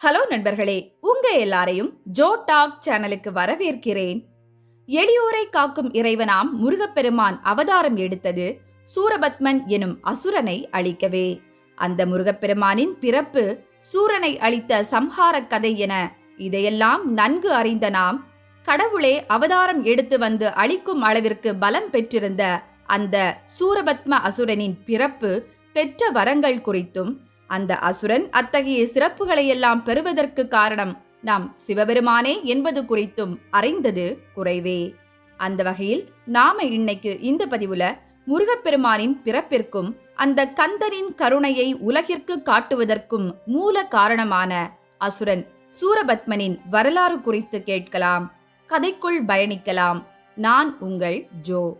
Hello நண்பர்களே உங்க எல்லாரையும் ஜோ டாக் சேனலுக்கு வரவேற்கிறேன். எளியோரை காக்கும் இறைவனாம் முருகப்பெருமான் அவதாரம் எடுத்தது சூரபத்மன் எனும் அசுரனை அழிக்கவே அந்த முருகப்பெருமானின் பிறப்பு சூரனை அழித்த சம்ஹார கதை என இதையெல்லாம் நன்கு அறிந்த நாம் கடவுளே அவதாரம் எடுத்து வந்து அழிக்கும் அளவிற்கு பலம் பெற்றிருந்த அந்த சூரபத்ம அசுரனின் பிறப்பு பெற்ற வரங்கள் குறித்தும் அந்த அசுரன் அத்தகைய சிறப்புகளையெல்லாம் பெறுவதற்கு காரணம் நாம் சிவபெருமானே என்பது குறித்தும் அறிந்தது குறைவே. அந்த வகையில் நாம இன்னைக்கு இந்த பதிவுல முருகப்பெருமானின் பிறப்பிற்கும் அந்த கந்தனின் கருணையை உலகிற்கு காட்டுவதற்கும் மூல காரணமான அசுரன் சூரபத்மனின் வரலாறு குறித்து கேட்கலாம். கதைக்குள் பயணிக்கலாம். நான் உங்கள் ஜோ.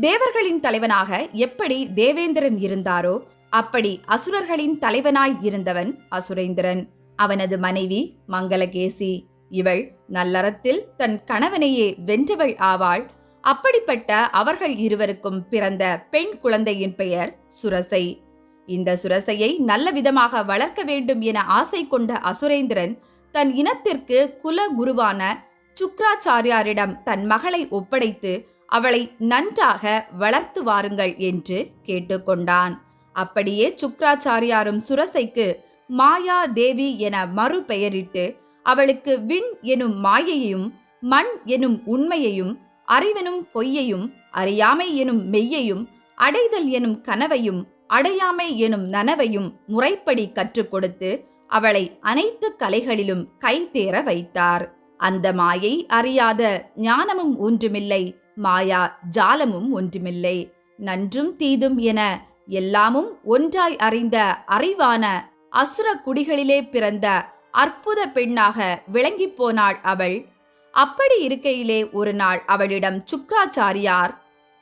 தேவர்களின் தலைவனாக எப்படி தேவேந்திரன் இருந்தாரோ அப்படி அசுரர்களின் தலைவனாய் இருந்தவன் அசுரேந்திரன். அவனது மனைவி மங்களகேசி. இவள் நல்லறத்தில் தன் கணவனையே வென்றவள் ஆவாள். அப்படிப்பட்ட அவர்கள் இருவருக்கும் பிறந்த பெண் குழந்தையின் பெயர் சுரசை. இந்த சுரசையை நல்ல விதமாக வளர்க்க வேண்டும் என ஆசை கொண்ட அசுரேந்திரன் தன் இனத்திற்கு குல குருவான சுக்ராச்சாரியாரிடம் தன் மகளை ஒப்படைத்து அவளை நன்றாக வளர்த்து வாருங்கள் என்று கேட்டுக்கொண்டான். அப்படியே சுக்ராச்சாரியாரும் சுரசைக்கு மாயா தேவி என மறுபெயரிட்டு அவளுக்கு விண் எனும் மாயையையும் மண் எனும் உண்மையையும் அறிவெனும் பொய்யையும் அறியாமை எனும் மெய்யையும் அடைதல் எனும் கனவையும் அடையாமை எனும் நனவையும் முறைப்படி கற்றுக் கொடுத்து அவளை அனைத்து கலைகளிலும் கைதேற வைத்தார். அந்த மாயை அறியாத ஞானமும் ஒன்றுமில்லை மாயா ஜாலமும் ஒன்றுமில்லை. நன்றும் தீதும் என எல்லாமும் ஒன்றாய் அறிந்த அறிவான அசுர குடிகளிலே பிறந்த அற்புத பெண்ணாக விளங்கிப் போனாள் அவள். அப்படி இருக்கையிலே ஒரு நாள் அவளிடம் சுக்ராச்சாரியார்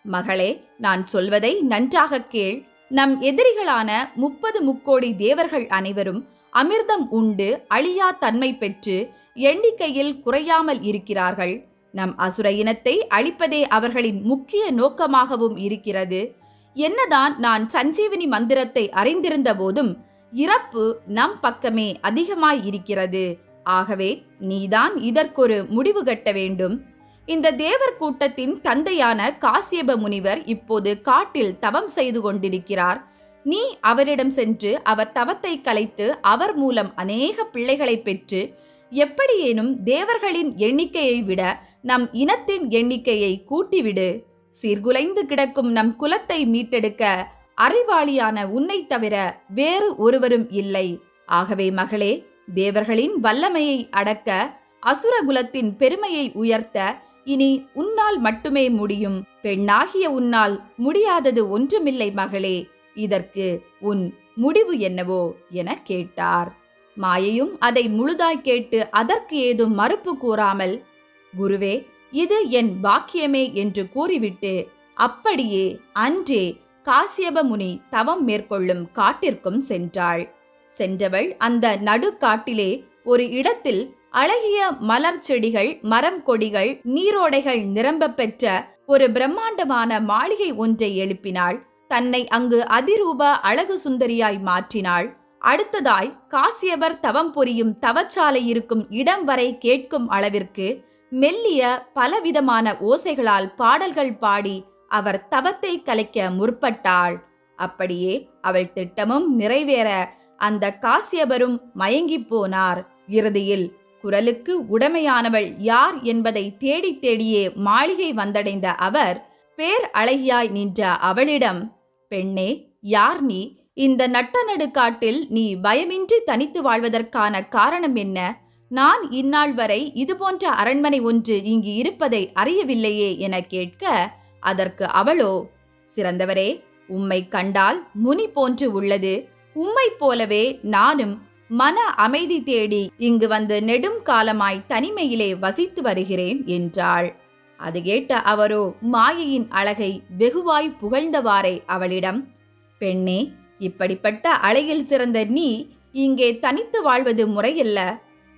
மகளே நான் சொல்வதை நன்றாக கேள். நம் எதிரிகளான முப்பது முக்கோடி தேவர்கள் அனைவரும் அமிர்தம் உண்டு அழியா தன்மை பெற்று எண்ணிக்கையில் குறையாமல் இருக்கிறார்கள். நம் அசுர இனத்தை அழிப்பதே அவர்களின் முக்கிய நோக்கமாகவும் இருக்கிறது. என்னதான் நான் சஞ்சீவினி மந்திரத்தை அறிந்திருந்த போதும் இறப்பு நம் பக்கமே அதிகமாய் இருக்கிறது ஆகவே நீதான் இதற்கொரு முடிவு கட்ட வேண்டும். இந்த தேவர் கூட்டத்தின் தந்தையான காசியப முனிவர் இப்போது காட்டில் தவம் செய்து கொண்டிருக்கிறார். நீ அவரிடம் சென்று அவர் தவத்தை கலைத்து அவர் மூலம் அநேக பிள்ளைகளை பெற்று எப்படியேனும் தேவர்களின் எண்ணிக்கையை விட நம் இனத்தின் எண்ணிக்கையை கூட்டிவிடு. சீர்குலைந்து கிடக்கும் நம் குலத்தை மீட்டெடுக்க அறிவாளியான உன்னை தவிர வேறு ஒருவரும் இல்லை. ஆகவே மகளே தேவர்களின் வல்லமையை அடக்க அசுரகுலத்தின் பெருமையை உயர்த்த இனி உன்னால் மட்டுமே முடியும். பெண்ணாகிய உன்னால் முடியாதது ஒன்றுமில்லை மகளே இதற்கு உன் முடிவு என்னவோ என கேட்டார். மாயையும் அதை முழுதாய் கேட்டு அதற்கு ஏதும் மறுப்பு கூறாமல் குருவே இது என் பாக்கியமே என்று கூறிவிட்டு அப்படியே அன்றே காசியப முனி தவம் மேற்கொள்ளும் காட்டிற்கும் சென்றாள். சென்றவள் அந்த நடுக்காட்டிலே ஒரு இடத்தில் அழகிய மலர் செடிகள் மரம் கொடிகள் நீரோடைகள் நிரம்ப பெற்ற ஒரு பிரம்மாண்டமான மாளிகை ஒன்றை எழுப்பினாள். தன்னை அங்கு அதிரூப அழகு சுந்தரியாய் மாற்றினாள். அடுத்ததாய் காசியவர் தவம் புரியும் தவச்சாலை இருக்கும் இடம் வரை கேட்கும் அளவிற்கு மெல்லிய பலவிதமான ஓசைகளால் பாடல்கள் பாடி அவர் தவத்தை கலைக்க முற்பட்டாள். அப்படியே அவள் திட்டமும் நிறைவேற அந்த காசியபரும் மயங்கிப் போனார். இறுதியில் குரலுக்கு உடமையானவள் யார் என்பதை தேடி தேடியே மாளிகை வந்தடைந்த அவர் பேர் அழகியாய் நின்ற அவளிடம் பெண்ணே யார் நீ? இந்த நட்ட நடுக்காட்டில் நீ பயமின்றி தனித்து வாழ்வதற்கான காரணம் என்ன? நான் இந்நாள் வரை இதுபோன்ற அரண்மனை ஒன்று இங்கு இருப்பதை அறியவில்லையே என கேட்க அதற்கு அவளோ சிறந்தவரே உம்மை கண்டால் முனி போன்று உள்ளது. உம்மை போலவே நானும் மன அமைதி தேடி இங்கு வந்து நெடும் காலமாய் தனிமையிலே வசித்து வருகிறேன் என்றாள். அது கேட்ட அவரோ மாயையின் அழகை வெகுவாய் புகழ்ந்தவாறே அவளிடம் பெண்ணே இப்படிப்பட்ட அழகில் சிறந்த நீ இங்கே தனித்து வாழ்வது முறையல்ல.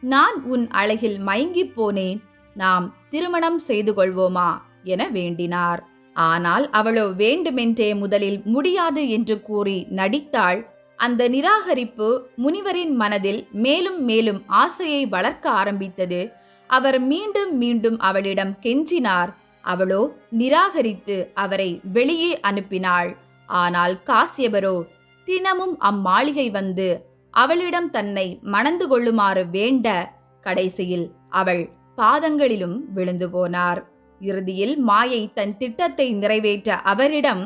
நான் உன் அழகில் மயங்கிப் போனேன். நாம் திருமணம் செய்து கொள்வோமா? என வேண்டினார். ஆனால் அவளோ வேண்டுமென்றே முதலில் முடியாது என்று கூறி நடித்தாள். அந்த நிராகரிப்பு முனிவரின் மனதில் மேலும் மேலும் ஆசையை வளர்க்க ஆரம்பித்தது. அவர் மீண்டும் மீண்டும் அவளிடம் கெஞ்சினார். அவளோ நிராகரித்து அவரை வெளியே அனுப்பினாள். ஆனால் காசியபரோ தினமும் அம்மாளிகை வந்து அவளிடம் தன்னை மணந்து கொள்ளுமாறு வேண்ட கடைசியில் அவள் பாதங்களிலும் விழுந்து போனார். இறுதியில் மாயை தன் திட்டத்தை நிறைவேற்ற அவரிடம்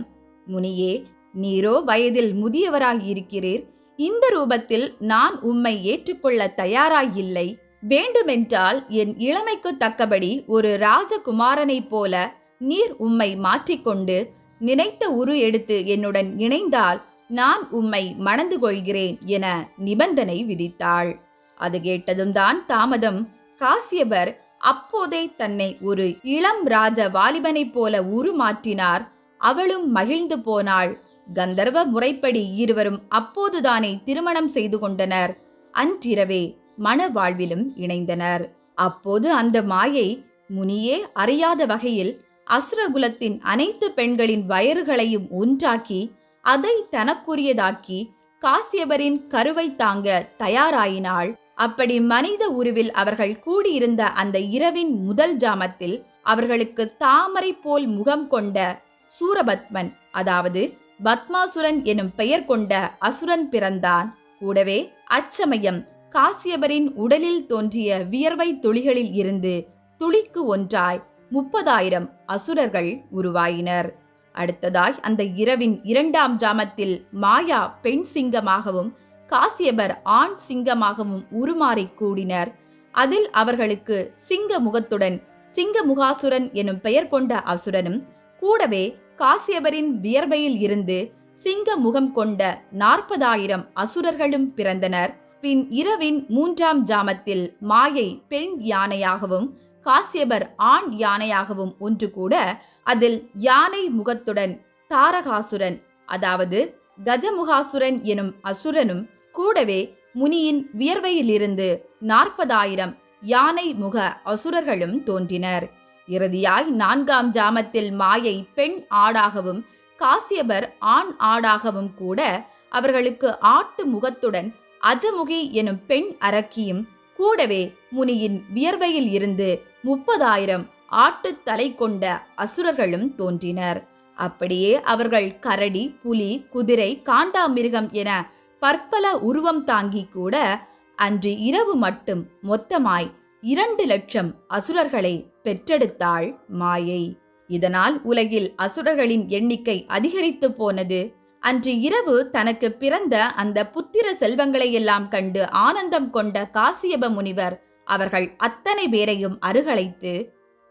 முனியே நீரோ வயதில் முதியவராயிருக்கிறீர் இந்த ரூபத்தில் நான் உம்மை ஏற்றுக்கொள்ள தயாராயில்லை. வேண்டுமென்றால் என் இளமைக்கு தக்கபடி ஒரு ராஜகுமாரனைப் போல நீர் உம்மை மாற்றிக்கொண்டு நினைத்த உரு எடுத்து என்னுடன் இணைந்தால் நான் உம்மை மணந்து கொள்கிறேன் என நிபந்தனை விதித்தாள். அது கேட்டதும் தான் தாமதம். காசியபர் அப்போதே தன்னை ஒரு இளம் ராஜ வாலிபனைப் போல உருமாற்றினார். அவளும் மகிழ்ந்து போனாள். கந்தர்வ முறைப்படி இருவரும் அப்போதுதானே திருமணம் செய்து கொண்டனர். அன்றிரவே மன வாழ்விலும் இணைந்தனர். அப்போது அந்த மாயை முனியே அறியாத வகையில் அசுரகுலத்தின் அனைத்து பெண்களின் வயறுகளையும் ஒன்றாக்கி அதை தனக்குரியதாக்கி காசியபரின் கருவை தாங்க தயாராயினாள். அப்படி மனித உருவில் அவர்கள் கூடியிருந்த அந்த இரவின் முதல் ஜாமத்தில் அவர்களுக்கு தாமரை போல் முகம் கொண்ட சூரபத்மன் அதாவது பத்மாசுரன் எனும் பெயர் கொண்ட அசுரன் பிறந்தான். கூடவே அச்சமயம் காசியபரின் உடலில் தோன்றிய வியர்வை துளிகளில் இருந்து துளிக்கு ஒன்றாய் முப்பதாயிரம் அசுரர்கள் உருவாயினர். அடுத்ததாய் அந்த இரவின் இரண்டாம் ஜாமத்தில் மாயா பெண் சிங்கமாகவும் காசியபர் ஆண் சிங்கமாகவும் உருமாறி கூடினர். அதில் அவர்களுக்கு சிங்க முகத்துடன் சிங்க முகாசுரன் எனும் பெயர் கொண்ட அசுரனும் கூடவே காசியபரின் வியர்வையில் இருந்து சிங்க முகம் கொண்ட நாற்பதாயிரம் அசுரர்களும் பிறந்தனர். பின் இரவின் மூன்றாம் ஜாமத்தில் மாயை பெண் யானையாகவும் காசியபர் ஆண் யானையாகவும் ஒன்று கூட அதில் யானை முகத்துடன் தாரகாசுரன் அதாவது கஜமுகாசுரன் எனும் அசுரனும் கூடவே முனியின் வியர்வையிலிருந்து நாற்பதாயிரம் யானை முக அசுரர்களும் தோன்றினர். இறுதியாய் நான்காம் ஜாமத்தில் மாயை பெண் ஆடாகவும் காசியபர் ஆண் ஆடாகவும் கூட அவர்களுக்கு ஆட்டு முகத்துடன் அஜமுகி எனும் பெண் அரக்கியும் கூடவே முனியின் வியர்வையில் இருந்து முப்பதாயிரம் ஆட்டுத் தலை கொண்ட அசுரர்களும் தோன்றினர். அப்படியே அவர்கள் கரடி புலி குதிரை காண்டாமிருகம் என பற்பல உருவம் தாங்கி கூட அன்று இரவு மட்டும் மொத்தமாய் இரண்டு லட்சம் அசுரர்களை பெற்றெடுத்தாள் மாயை. இதனால் உலகில் அசுரர்களின் எண்ணிக்கை அதிகரித்து போனது. அன்று இரவு தனக்கு பிறந்த அந்த புத்திர செல்வங்களை எல்லாம் கண்டு ஆனந்தம் கொண்ட காசியப முனிவர் அவர்கள் அத்தனை பேரையும் அருகழைத்து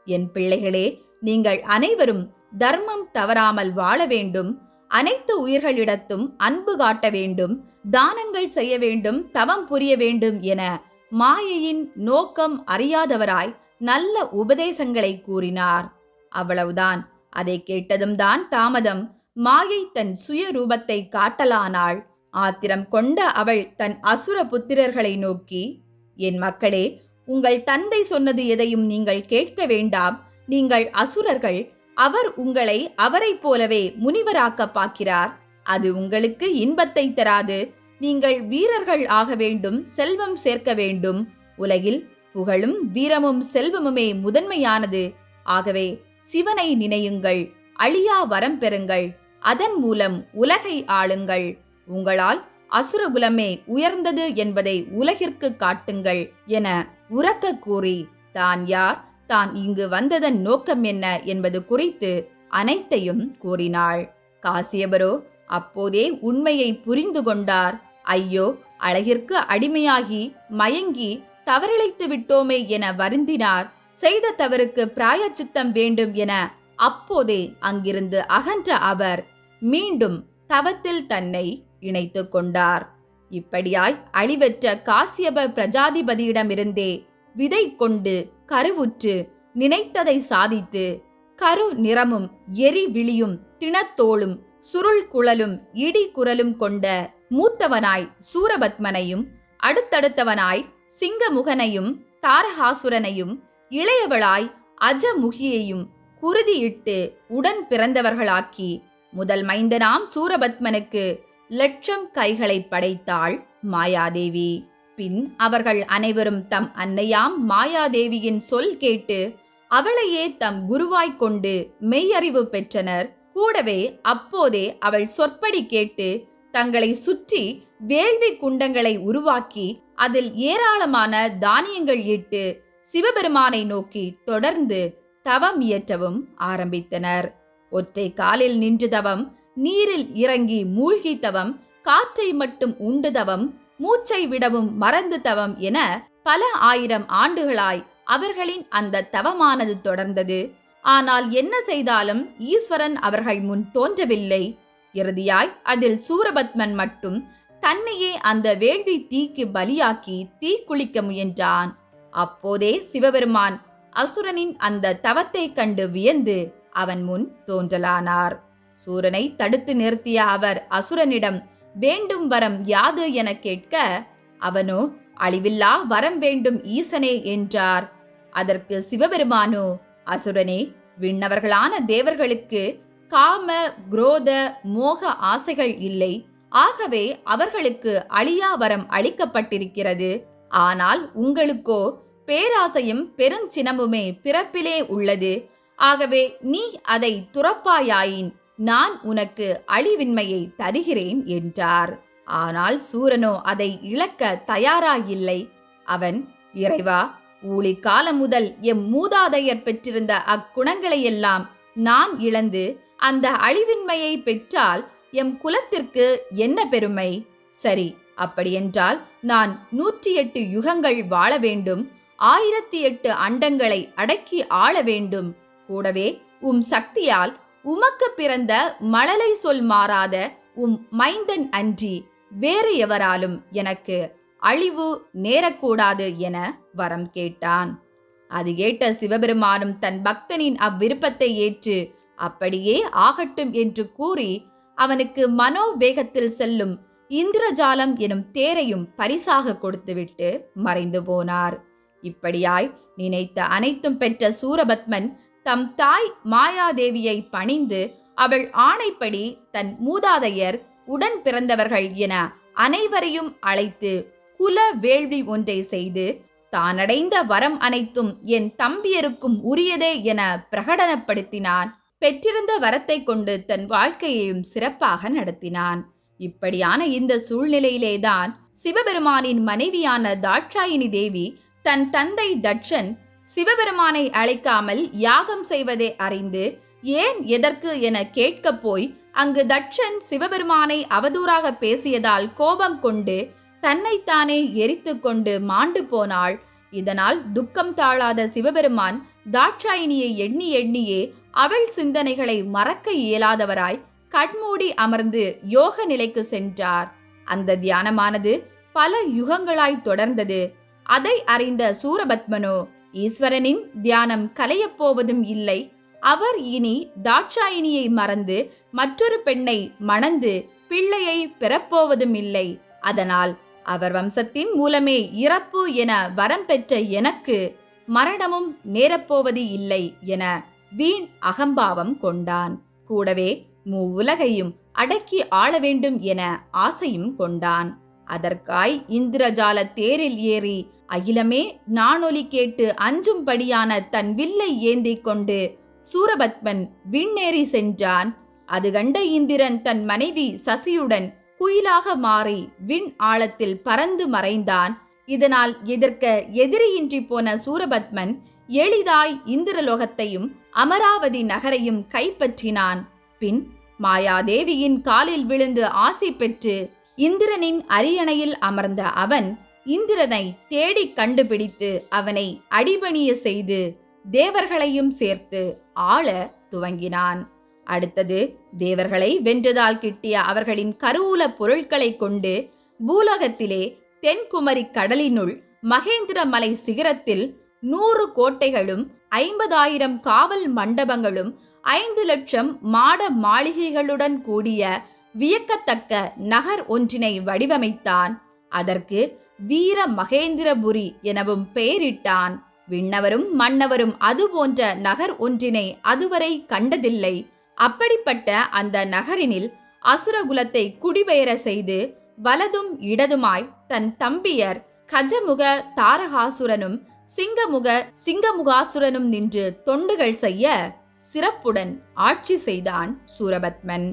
என் பிள்ளைகளே நீங்கள் அனைவரும் தர்மம் தவறாமல் வாழ வேண்டும் அனைத்து உயிர்களிடத்தும் அன்பு காட்ட வேண்டும் தானங்கள் செய்ய வேண்டும் தவம் புரிய வேண்டும் என மாயையின் நோக்கம் அறியாதவராய் நல்ல உபதேசங்களை கூறினார். அவ்வளவுதான். அதை கேட்டதும் தான் தாமதம். மாயை தன் சுய ரூபத்தை காட்டலானாள். ஆத்திரம் கொண்ட அவள் தன் அசுர புத்திரர்களை நோக்கி என் மக்களே உங்கள் தந்தை சொன்னது எதையும் நீங்கள் கேட்க வேண்டாம். நீங்கள் அசுரர்கள். அவர் உங்களை அவரைப் போலவே முனிவராக்க பார்க்கிறார். அது உங்களுக்கு இன்பத்தை தராது. நீங்கள் வீரர்கள் ஆக வேண்டும் செல்வம் சேர்க்க வேண்டும். உலகில் புகழும் வீரமும் செல்வமுமே முதன்மையானது. ஆகவே சிவனை நினையுங்கள் அழியா வரம் பெறுங்கள். அதன் மூலம் உலகை ஆளுங்கள். உங்களால் அசுரகுலமே உயர்ந்தது என்பதை உலகிற்கு காட்டுங்கள் என உறக்க கூறி தான் யார்? தான் இங்கு வந்ததன் நோக்கம் என்ன? என்பது குறித்து அனைத்தையும் கூறினாள். காசியபரோ அப்போதே உண்மையை புரிந்து கொண்டார். ஐயோ அழகிற்கு அடிமையாகி மயங்கி தவறிழைத்து விட்டோமே என வருந்தினார். செய்த தவறுக்கு பிராயச்சித்தம் வேண்டும் என அப்போதே அங்கிருந்து அகன்ற அவர் மீண்டும் தவத்தில் தன்னை இணைத்துக் கொண்டார். இப்படியாய் அழிவற்ற காசியப பிரஜாதிபதியிடமிருந்தே விதை கொண்டு கருவுற்று நினைத்ததை சாதித்து கரு நிறமும் எரி விழியும் திணத்தோளும் சுருள் குழலும் இடி குரலும் கொண்ட மூத்தவனாய் சூரபத்மனையும் அடுத்தடுத்தவனாய் சிங்கமுகனையும் தாரகாசுரனையும் இளையவளாய் அஜமுகியையும் குருதியிட்டு உடன் பிறந்தவர்களாக்கி முதல் மைந்தனாம் சூரபத்மனுக்கு லட்சம் கைகளை படைத்தாள் மாயாதேவி. பின் அவர்கள் அனைவரும் தம் அன்னையாம் மாயாதேவியின் சொல் கேட்டு அவளையே தம் குருவாய்க் கொண்டு மெய்யறிவு பெற்றனர். கூடவே அப்போதே அவள் சொற்படி கேட்டு தங்களை சுற்றி வேள்வி குண்டங்களை உருவாக்கி அதில் ஏராளமான தானியங்கள் இட்டு சிவபெருமானை நோக்கி தொடர்ந்து தவம் இயற்றவும் ஆரம்பித்தனர். ஒற்றை காலில் நின்று தவம் நீரில் இறங்கி மூழ்கி தவம் காற்றை மட்டும் உண்டு தவம் மூச்சை விடவும் மறந்து தவம் என பல ஆயிரம் ஆண்டுகளாய் அவர்களின் அந்த தவமானது தொடர்ந்தது. ஆனால் என்ன செய்தாலும் ஈஸ்வரன் அவர்கள் முன் தோன்றவில்லை. இறுதியாய் அதில் சூரபத்மன் மட்டும் தன்னையே அந்த வேள்வி தீக்கு பலியாக்கி தீக்குளிக்க முயன்றான். அப்போதே சிவபெருமான் அசுரனின் அந்த தவத்தைக் கண்டு வியந்து அவன் முன் தோன்றலானார். சூரனை தடுத்து நிறுத்திய அவர் அசுரனிடம் வேண்டும் வரம் யாது என கேட்க அவனோ அழிவில்லா வரம் வேண்டும் ஈசனே என்றார். அதற்கு சிவபெருமானோ அசுரனே விண்ணவர்களான தேவர்களுக்கு காம குரோத மோக ஆசைகள் இல்லை. ஆகவே அவர்களுக்கு அழியா வரம் அளிக்கப்பட்டிருக்கிறது. ஆனால் உங்களுக்கோ பேராசையும் பெருஞ்சினமுமே பிறப்பிலே உள்ளது. ஆகவே நீ அதை துறப்பாயாயின் நான் உனக்கு அழிவின்மையை தருகிறேன் என்றார். ஆனால் சூரனோ அதை இழக்க தயாராயில்லை. அவன் இறைவா ஊழி காலம் முதல் எம் மூதாதையர் பெற்றிருந்த அக்குணங்களையெல்லாம் நான் இழந்து அந்த அழிவின்மையை பெற்றால் எம் குலத்திற்கு என்ன பெருமை? சரி அப்படியென்றால் நான் நூற்றி எட்டு யுகங்கள் வாழ வேண்டும் ஆயிரத்தி எட்டு அண்டங்களை அடக்கி ஆள வேண்டும். கூடவே உம் சக்தியால் உமக்கு பிறந்த மழலை சொல் மாறாத உம் மைந்தன் அன்றி வேறு எவராலும் எனக்கு அழிவு நேரக்கூடாது என வரம் கேட்டான். அது கேட்ட சிவபெருமானும் தன் பக்தனின் அவ்விருப்பத்தை ஏற்று அப்படியே ஆகட்டும் என்று கூறி அவனுக்கு மனோவேகத்தில் செல்லும் இந்திரஜாலம் எனும் தேரையும் பரிசாக கொடுத்துவிட்டு மறைந்து போனார். இப்படியாய் நினைத்த அனைத்தும் பெற்ற சூரபத்மன் தம் தாய் மாயாதேவியை பணிந்து அவள் ஆணைப்படி தன் மூதாதையர் உடன் பிறந்தவர்கள் என அனைவரையும் அழைத்து குல வேள்வி ஒன்றை செய்து தானடைந்த வரம் அனைத்தும் என் தம்பியருக்கும் உரியதே என பிரகடனப்படுத்தினான். பெற்றிருந்த வரத்தை கொண்டு தன் வாழ்க்கையையும் சிறப்பாக நடத்தினான். இப்படியான இந்த சூழ்நிலையிலேதான் சிவபெருமானின் மனைவியான தாட்சாயினி தேவி தன் தந்தை தட்சன் சிவபெருமானை அழைக்காமல் யாகம் செய்வதை அறிந்து ஏன் எதற்கு என கேட்கப் போய் அங்கு தட்சன் சிவபெருமானை அவதூறாக பேசியதால் கோபம் கொண்டு தன்னைத்தானே எரித்து கொண்டு மாண்டு போனாள். இதனால் துக்கம் தாழாத சிவபெருமான் தாட்சாயினியை எண்ணி எண்ணியே அவள் சிந்தனைகளை மறக்க இயலாதவராய் கண்மூடி அமர்ந்து யோக நிலைக்கு சென்றார். அந்த தியானமானது பல யுகங்களாய் தொடர்ந்தது. அதை அறிந்த சூரபத்மனோ ஈஸ்வரனின் தியானம் கலையப் போவதும் இல்லை. அவர் இனி தாட்சாயினியை மறந்து மற்றொரு பெண்ணை மணந்து பிள்ளையை பெறப்போவதும் இல்லை. அதனால் அவர் வம்சத்தின் மூலமே இறப்பு என வரம் பெற்ற எனக்கு மரணமும் நேரப்போவது இல்லை என வீண் அகம்பாவம் கொண்டான். கூடவே மூவுலகையும் அடக்கி ஆள வேண்டும் என ஆசையும் கொண்டான். அதற்காய் இந்திரஜால தேரில் ஏறி அகிலமே நானொலி கேட்டு அஞ்சும்படியான தன் வில்லை ஏந்திக் கொண்டு சூரபத்மன் விண்ணேறி சென்றான். அது கண்ட இந்திரன் தன் மனைவி சசியுடன் குயிலாக மாறி விண் ஆழத்தில் பறந்து மறைந்தான். இதனால் எதிர்க்க எதிரியின்றி போன சூரபத்மன் எளிதாய் இந்திரலோகத்தையும் அமராவதி நகரையும் கைப்பற்றினான். பின் மாயாதேவியின் காலில் விழுந்து ஆசி பெற்று இந்திரனின் அரியணையில் அமர்ந்த அவன் இந்திரனை தேடிக் கண்டுபிடித்து அவனை அடிபணிய செய்து தேவர்களையும் சேர்த்து ஆள துவங்கினான். அடுத்தது தேவர்களை வென்றதால் கிட்டிய அவர்களின் கருவூல பொருட்களை கொண்டு பூலோகத்திலே தென்குமரி கடலினுள் மகேந்திர மலை சிகரத்தில் நூறு கோட்டைகளும் ஐம்பதாயிரம் காவல் மண்டபங்களும் ஐந்து லட்சம் மாட மாளிகைகளுடன் கூடிய வியக்கத்தக்க நகர் ஒன்றினை வடிவமைத்தான். அதற்கு வீர மகேந்திரபுரி எனவும் பெயரிட்டான். விண்ணவரும் மன்னவரும் அது போன்ற நகர் ஒன்றினை அதுவரை கண்டதில்லை. அப்படிப்பட்ட அந்த நகரினில் அசுரகுலத்தை குடிபெயர செய்து வலதும் இடதுமாய் தன் தம்பியர் கஜமுக தாரகாசுரனும் சிங்கமுக சிங்கமுகாசுரனும் நின்று தொண்டுகள் செய்ய சிறப்புடன் ஆட்சி செய்தான் சூரபத்மன்.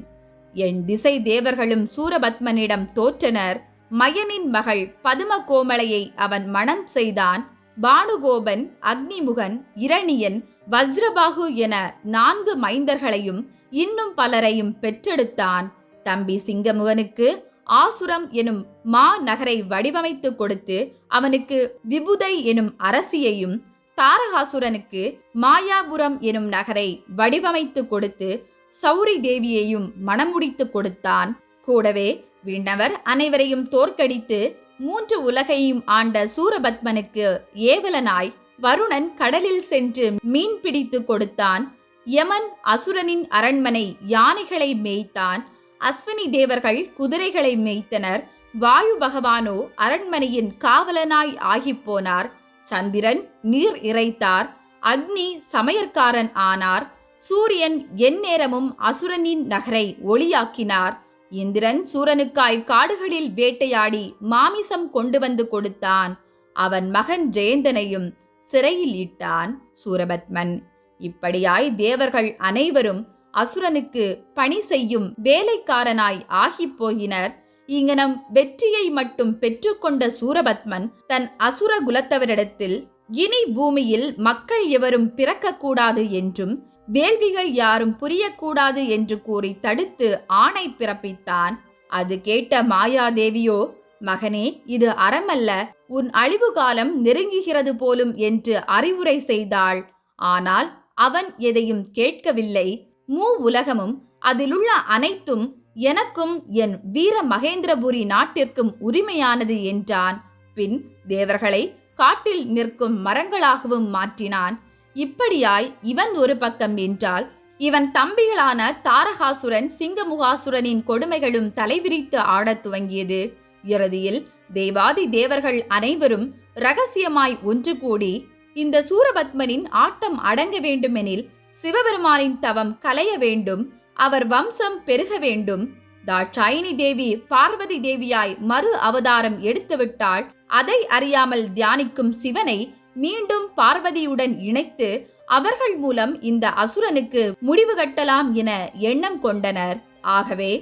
என் திசை தேவர்களும் சூரபத்மனிடம் தோற்றனர். மயனின் மகள் பதுமகோமளையை அவன் மணம் செய்தான். பானுகோபன் அக்னிமுகன் இரணியன் வஜ்ரபாகு என நான்கு மைந்தர்களையும் இன்னும் பலரையும் பெற்றெடுத்தான். தம்பி சிங்கமுகனுக்கு ஆசுரம் எனும் மா நகரை வடிவமைத்து கொடுத்து அவனுக்கு விபுதை எனும் அரசியையும் தாரகாசுரனுக்கு மாயாபுரம் எனும் நகரை வடிவமைத்து கொடுத்து சௌரி தேவியையும் மணமுடித்து கொடுத்தான். கூடவே விண்ணவர் அனைவரையும் தோற்கடித்து மூன்று உலகையும் ஆண்ட சூரபத்மனுக்கு ஏவலனாய் வருணன் கடலில் சென்று மீன் பிடித்து கொடுத்தான். யமன் அசுரனின் அரண்மனை யானைகளை மேய்த்தான். அஸ்வினி தேவர்கள் குதிரைகளை மேய்த்தனர். வாயு பகவானோ அரண்மனையின் காவலனாய் ஆகிப்போனார் சந்திரன் நீர் இறைத்தார். அக்னி சமையற்காரன் ஆனார். சூரியன் எந்நேரமும் அசுரனின் நகரை ஒளியாக்கினார். இந்திரன் சூரனுக்காய் காடுகளில் வேட்டையாடி மாமிசம் கொண்டு வந்து கொடுத்தான். அவன் மகன் ஜெயந்தனையும் சிறையில் இட்டான் சூரபத்மன். இப்படியாய் தேவர்கள் அனைவரும் அசுரனுக்கு பணி செய்யும் வேலைக்காரனாய் ஆகிப் போயினர் இங்கனம் வெற்றியை மட்டும் பெற்றுக்கொண்ட சூரபத்மன் தன் அசுர குலத்தவரிடத்தில் இனி பூமியில் மக்கள் எவரும் பிறக்கக்கூடாது என்றும் வேள்விகள் யாரும் புரியக்கூடாது என்று கூறி தடுத்து ஆணை பிறப்பித்தான். அது கேட்ட மாயாதேவியோ மகனே இது அறமல்ல. உன் அழிவு காலம் நெருங்குகிறது போலும் என்று அறிவுரை செய்தாள். ஆனால் அவன் எதையும் கேட்கவில்லை. மூ உலகமும் அதிலுள்ள அனைத்தும் எனக்கும் என் வீர மகேந்திரபுரி நாட்டிற்கும் உரிமையானது என்றான். பின் தேவர்களை காட்டில் நிற்கும் மரங்களாகவும் மாற்றினான். இப்படியாய் இவன் ஒரு பக்கம் என்றால் இவன் தம்பிகளான தாரகாசுரன் சிங்கமுகாசுரனின் கொடுமைகளும் தலைவிரித்து ஆடத் துவங்கியது. இறுதியில் தேவாதி தேவர்கள் அனைவரும் ரகசியமாய் ஒன்று கூடி இந்த சூரபத்மனின் ஆட்டம் அடங்க வேண்டுமெனில் சிவபெருமானின் தவம் கலைய வேண்டும் அவர் வம்சம் பெருக வேண்டும். தாட்சாயினி தேவி பார்வதி தேவியாய் மறு அவதாரம் எடுத்துவிட்டால் அதை அறியாமல் தியானிக்கும் சிவனை மீண்டும் பார்வதியுடன் இணைத்து அவர்கள் மூலம் இந்த அசுரனுக்கு முடிவு கட்டலாம் என எண்ணம் கொண்டனர். ஆகவே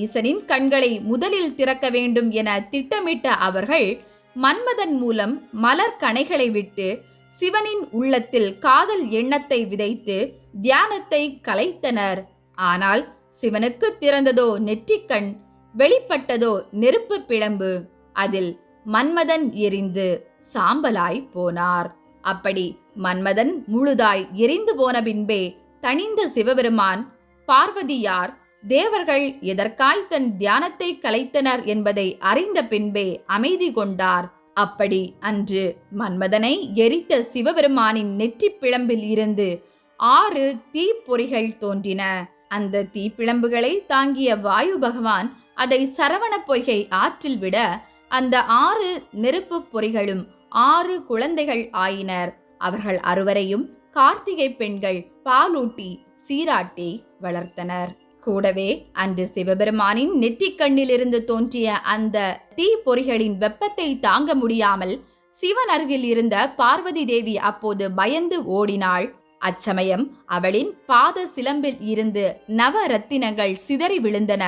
ஈசனின் கண்களை முதலில் திறக்க வேண்டும் என திட்டமிட்ட அவர்கள் மன்மதன் மூலம் மலர் கணைகளை விட்டு சிவனின் உள்ளத்தில் காதல் எண்ணத்தை விதைத்து தியானத்தை கலைத்தனர். ஆனால் சிவனுக்கு திறந்ததோ நெற்றிக்கண் வெளிப்பட்டதோ நெருப்பு பிளம்பு. அதில் மன்மதன் எரிந்து சாம்பலாய் போனார். அப்படி மன்மதன் முழுதாய் எரிந்து போன பின்பே தனிந்த சிவபெருமான் பார்வதியார் தேவர்கள் எதற்காய் தன் தியானத்தை கலைத்தனர் என்பதை அறிந்த பின்பே அமைதி கொண்டார். அப்படி அன்று மன்மதனை எரித்த சிவபெருமானின் நெற்றிப் பிளம்பில் இருந்து ஆறு தீப்பொறிகள் தோன்றின. அந்த தீப்பிழம்புகளை தாங்கிய வாயு பகவான் அதை சரவண பொய்கை ஆற்றில் விட அந்த ஆறு நெருப்புப் பொறிகளும் ஆறு குழந்தைகள் ஆயினர். அவர்கள் அறுவரையும் கார்த்திகை பெண்கள் பாலூட்டி சீராட்டி வளர்த்தனர். கூடவே அன்று சிவபெருமானின் நெற்றிக் கண்ணிலிருந்து தோன்றிய அந்த தீ பொறிகளின் வெப்பத்தை தாங்க முடியாமல் சிவன் அருகில் இருந்த பார்வதி தேவி அப்போது பயந்து ஓடினாள். அச்சமயம் அவளின் பாத சிலம்பில் இருந்து நவ ரத்தினங்கள் சிதறி விழுந்தன.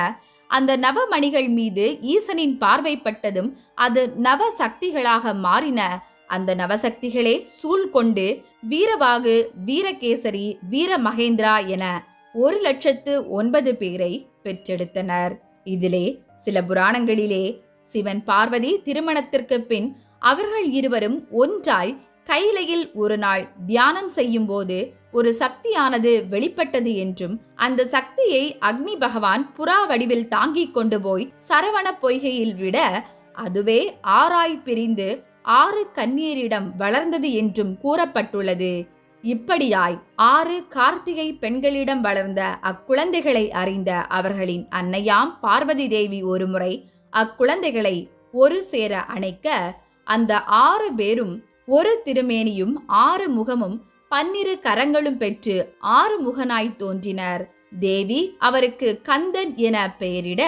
அந்த நவமணிகள் மீது ஈசனின் பார்வைப்பட்டதும் அது நவ சக்திகளாக மாறின. அந்த நவசக்திகளே சூழ் கொண்டு வீரவாகு வீரகேசரி வீரமகேந்திரா என ஒரு லட்சத்து ஒன்பது பேரை பெற்றெடுத்தனர். இதிலே சில புராணங்களிலே சிவன் பார்வதி திருமணத்திற்கு பின் அவர்கள் இருவரும் ஒன்றாய் கைலையில் ஒரு நாள் தியானம் செய்யும் போது ஒரு சக்தியானது வெளிப்பட்டது என்றும் அந்த சக்தியை அக்னி பகவான் புறா வடிவில் தாங்கிக் கொண்டு போய் சரவண பொய்கையில் விட அதுவே ஆராய் பிரிந்து ஆறு கண்ணீரிடம் வளர்ந்தது என்றும் கூறப்பட்டுள்ளது. இப்படியாய் ஆறு கார்த்திகை பெண்களிடம் வளர்ந்த அக்குழந்தைகளை அறிந்த அவர்களின் அன்னையாம் பார்வதி தேவி ஒருமுறை அக்குழந்தைகளை ஒரு சேர அணைக்க அந்த ஆறு பேரும் ஒரு திருமேனியும் ஆறு முகமும் பன்னிரு கரங்களும் பெற்று ஆறு முகனாய் தோன்றினர். தேவி அவருக்கு கந்தன் என பெயரிட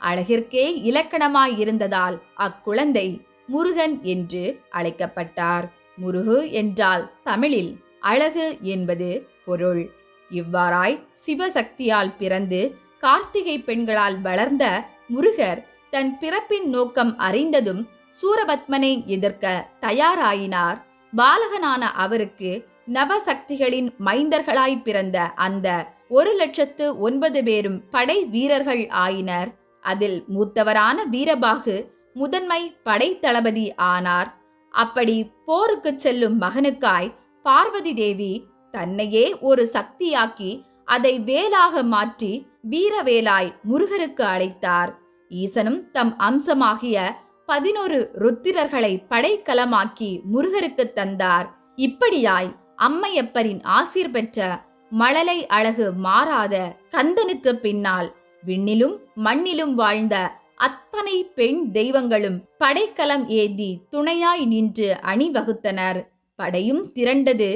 அழகிற்கே இலக்கணமாயிருந்ததால் அக்குழந்தை முருகன் என்று அழைக்கப்பட்டார். முருகு என்றால் தமிழில் அழகு என்பது பொருள். இவ்வாறாய் சிவசக்தியால் பிறந்து கார்த்திகை பெண்களால் வளர்ந்த முருகர் தன் பிறப்பின் நோக்கம் அறிந்ததும் சூரபத்மனை எதிர்க்க தயாராயினார். பாலகனான அவருக்கு நவசக்திகளின் மைந்தர்களாய் பிறந்த அந்த ஒரு லட்சத்து ஒன்பது பேரும் படை வீரர்கள் ஆயினர். அதில் மூத்தவரான வீரபாகு முதன்மை படைத்தளபதி ஆனார். அப்படி போருக்குச் செல்லும் மகனுக்காய் பார்வதி தேவி தன்னையே ஒரு சக்தியாக்கி அதை வேலாக மாற்றி வீரவேலாய் முருகருக்கு அழைத்தார். ஈசனும் தம் அம்சமாகிய பதினொரு ருத்திரர்களை படைக்கலமாக்கி முருகருக்கு தந்தார். இப்படியாய் அம்மையப்பரின் ஆசிர் பெற்ற மழலை அழகு மாறாத கந்தனுக்கு பின்னால் விண்ணிலும் மண்ணிலும் வாழ்ந்த அத்தனை பெண் தெய்வங்களும் படைக்கலம் ஏந்தி துணையாய் நின்று அணிவகுத்தனர். படையும் திரண்டது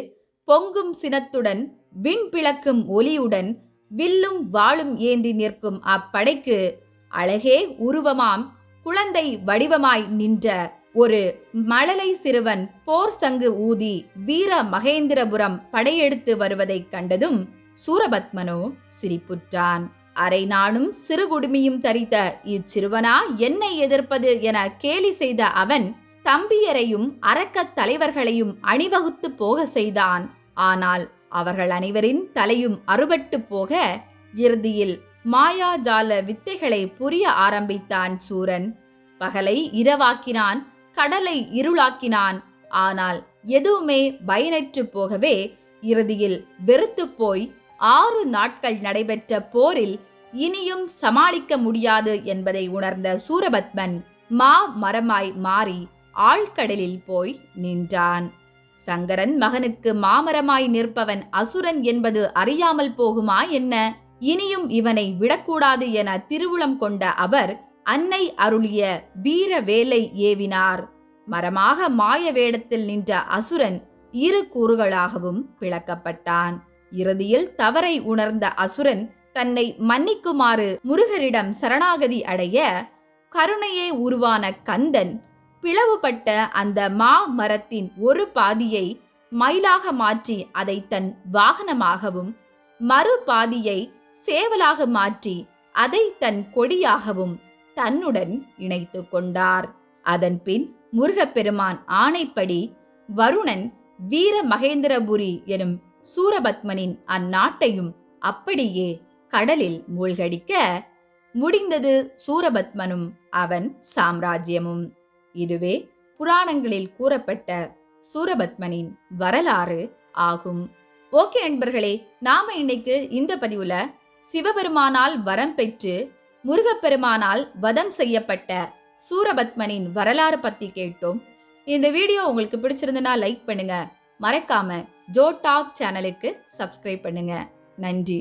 பொங்கும் சினத்துடன் விண்பிளக்கும் ஒலியுடன் வில்லும் வாளும் ஏந்தி நிற்கும் அப்படைக்கு அழகே உருவமாம் குழந்தை வடிவமாய் நின்ற ஒரு மழலை சிறுவன் போர் சங்கு ஊதி வீர மகேந்திரபுரம் படையெடுத்து வருவதைக் கண்டதும் சூரபத்மனோ சிரிப்புற்றான். அரை நாளும் சிறுகுடுமியும் தரித்த இச்சிறுவனா என்னை எதிர்ப்பது என கேலி செய்த அவன் தம்பியரையும் அரக்கத் தலைவர்களையும் அணிவகுத்து போக செய்தான். ஆனால் அவர்கள் அனைவரின் தலையும் அறுபட்டு போக இறுதியில் மாயாஜால வித்தைகளை புரிய ஆரம்பித்தான் சூரன். பகலை இரவாக்கினான் கடலை இருளாக்கினான். ஆனால் எதுவுமே பயனற்று போகவே இறுதியில் வெறுத்து போய் ஆறு நாட்கள் நடைபெற்ற போரில் இனியும் சமாளிக்க முடியாது என்பதை உணர்ந்த சூரபத்மன் மா மரமாய் மாறி ஆழ்கடலில் போய் நின்றான். சங்கரன் மகனுக்கு மாமரமாய் நிற்பவன் அசுரன் என்பது அறியாமல் போகுமா என்ன? இனியும் இவனை விடக்கூடாது என திருவுளம் கொண்ட அவர் அன்னை அருளிய வீர வேலை ஏவினார். மரமாக மாய வேடத்தில் நின்ற அசுரன் இரு கூறுகளாகவும் பிளக்கப்பட்டான். இறுதியில் தவறை உணர்ந்த அசுரன் தன்னை மன்னிக்குமாறு முருகரிடம் சரணாகதி அடைய கருணையே உருவான கந்தன் பிளவுபட்ட அந்த மா மரத்தின் ஒரு பாதியை மயிலாக மாற்றி அதை தன் வாகனமாகவும் மறு பாதியை சேவலாக மாற்றி அதை தன் கொடியாகவும் தன்னுடன் இணைத்து கொண்டார். அதன்பின் முருகப்பெருமான் ஆணைப்படி வருணன் வீர மகேந்திரபுரி எனும் சூரபத்மனின் அந்நாட்டையும் அப்படியே கடலில் மூழ்கடிக்க முடிந்தது சூரபத்மனும் அவன் சாம்ராஜ்யமும். இதுவே புராணங்களில் கூறப்பட்ட சூரபத்மனின் வரலாறு ஆகும். ஓகே நண்பர்களே நாம இன்னைக்கு இந்த பதிவுல சிவபெருமானால் வரம் பெற்று முருகப்பெருமானால் வதம் செய்யப்பட்ட சூரபத்மனின் வரலாறு பத்தி கேட்டோம். இந்த வீடியோ உங்களுக்கு பிடிச்சிருந்தனா லைக் பண்ணுங்க. மறக்காம ஜோ டாக் சேனலுக்கு சப்ஸ்கிரைப் பண்ணுங்க. நன்றி.